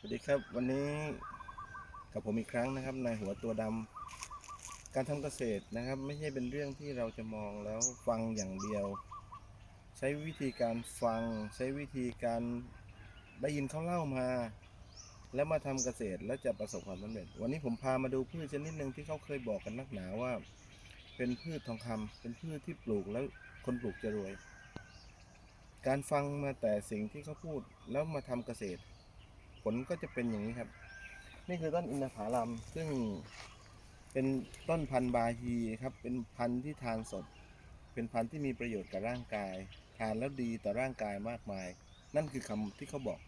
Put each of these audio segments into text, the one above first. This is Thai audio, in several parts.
สวัสดีครับวันนี้กับผมอีกครั้งนะครับในหัวตัวดำการทำเกษตรนะครับ ไม่ใช่เป็นเรื่องที่เราจะมองแล้วฟังอย่างเดียว ใช้วิธีการฟัง ใช้วิธีการได้ยินเขาเล่ามา แล้วมาทำเกษตรแล้วจะประสบความสำเร็จ วันนี้ผมพามาดูพืชชนิดหนึ่งที่เขาเคยบอกกันนักหนาว่า เป็นพืชทองคำเป็นพืชที่ปลูกแล้วคนปลูกจะรวย การฟังมาแต่สิ่งที่เขาพูดแล้วมาทำเกษตร ลก็จะเป็นอย่างนี้ครับ นี่คือต้นอินทผลัมซึ่งเป็นต้นพันธุ์บาฮีครับ เป็นพันธุ์ที่ทานสด เป็นพันธุ์ที่มีประโยชน์กับร่างกาย ทานแล้วดีต่อร่างกายมากมาย นั่นคือคำที่เขาบอก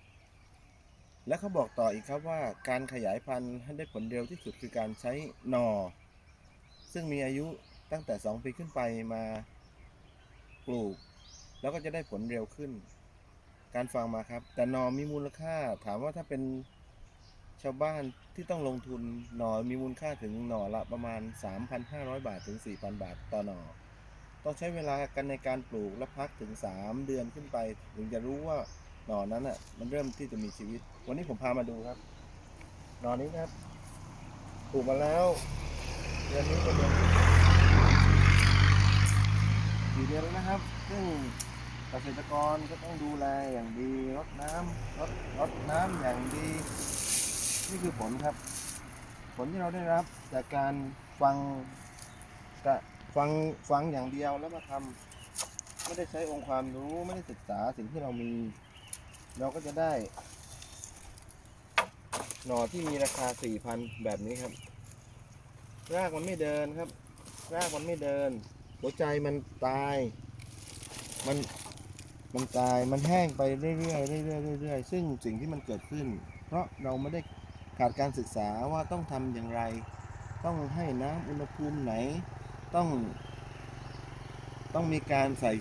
และเขาบอกต่ออีกครับว่าการขยายพันธุ์ให้ได้ผลเร็วที่สุดคือการใช้หนอซึ่งมีอายุตั้งแต่ 2 ปีขึ้นไปมาปลูก แล้วก็จะได้ผลเร็วขึ้น การฟังมาครับ แต่หนอมีมูลค่า ถามว่าถ้าเป็นชาวบ้านที่ต้องลงทุนหนอมีมูลค่าถึงหนอละประมาณ 3,500 บาทถึง 4,000 บาทต่อหนอต้องใช้เวลากันในการปลูกและพักถึง 3 เดือนขึ้นไป ถึงจะรู้ว่าหนอนั้นอะมันเริ่มที่จะมีชีวิต วันนี้ผมพามาดูครับ หนอนี้ครับปลูกมาแล้วเดือนนี้เป็นเดือนสี่เดือนแล้วนะครับ ซึ่ง เกษตรกรก็ต้องดูแลอย่างดีรดน้ำรดรดน้ำอย่างดี นี่คือผลครับ ผลที่เราได้รับจากการฟังกะฟังฟังอย่างเดียวแล้วมาทำไม่ได้ใช้องค์ความรู้ไม่ได้ศึกษาสิ่งที่เรามี เราก็จะได้ หน่อที่มีราคาสี่พันแบบนี้ครับ รากมันไม่เดินครับ รากมันไม่เดิน หัวใจมันตาย มัน มันตายมันแห้งไปเรื่อยๆเรื่อยๆเรื่อยๆซึ่งสิ่งที่มันเกิดขึ้น เพราะเราไม่ได้ขาดการศึกษาว่าต้องทำอย่างไร ต้องให้น้ำอุณหภูมิไหน ต้อง ต้องมีการใส่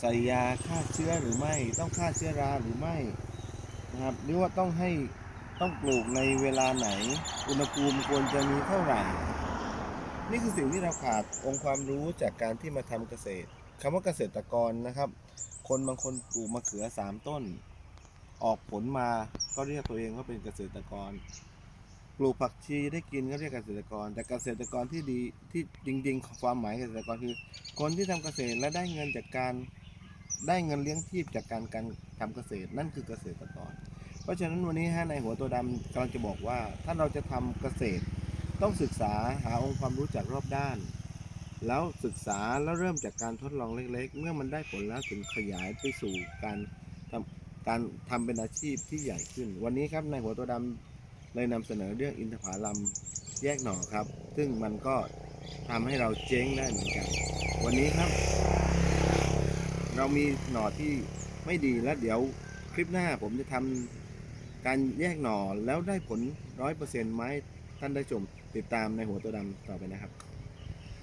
ใส่ยาฆ่าเชื้อหรือไม่ ต้องฆ่าเชื้อราหรือไม่นะครับหรือว่าต้องให้ต้องปลูกในเวลาไหน อุณหภูมิควรจะมีเท่าไหร่ นี่คือสิ่งที่เราขาดองค์ความรู้จากการที่มาทำเกษตร คำว่าเกษตรกรนะครับ คนบางคนปลูกมะเขือสามต้น ออกผลมาก็เรียกตัวเองว่าเป็นเกษตรกร ปลูกผักชีได้กินก็เรียกเกษตรกร แต่เกษตรกรที่ดีที่จริงๆ ความหมายเกษตรกรคือ คนที่ทำเกษตรและได้เงินจากการได้เงินเลี้ยงชีพจากการการทำเกษตรนั่นคือเกษตรกร เพราะฉะนั้นวันนี้ฮะในหัวตัวดำกำลังจะบอกว่า ถ้าเราจะทำเกษตร ต้องศึกษาหาองค์ความรู้จากรอบด้าน แล้วศึกษาแล้วเริ่มจากการทดลองเล็ก ๆ เมื่อมันได้ผลแล้วถึงขยายไปสู่การทำการทำเป็นอาชีพที่ใหญ่ขึ้น วันนี้ครับในหัวตัวดำเลยนำเสนอเรื่องอินทผลัมแยกหน่อครับ ซึ่งมันก็ทำให้เราเจ๊งได้เหมือนกัน วันนี้ครับ เรามีหน่อที่ไม่ดีแล้วเดี๋ยวคลิปหน้าผมจะทำการแยกหน่อแล้วได้ผลร้อยเปอร์เซ็นต์ไหมท่านได้ชมติดตามในหัวตัวดำต่อไปนะครับ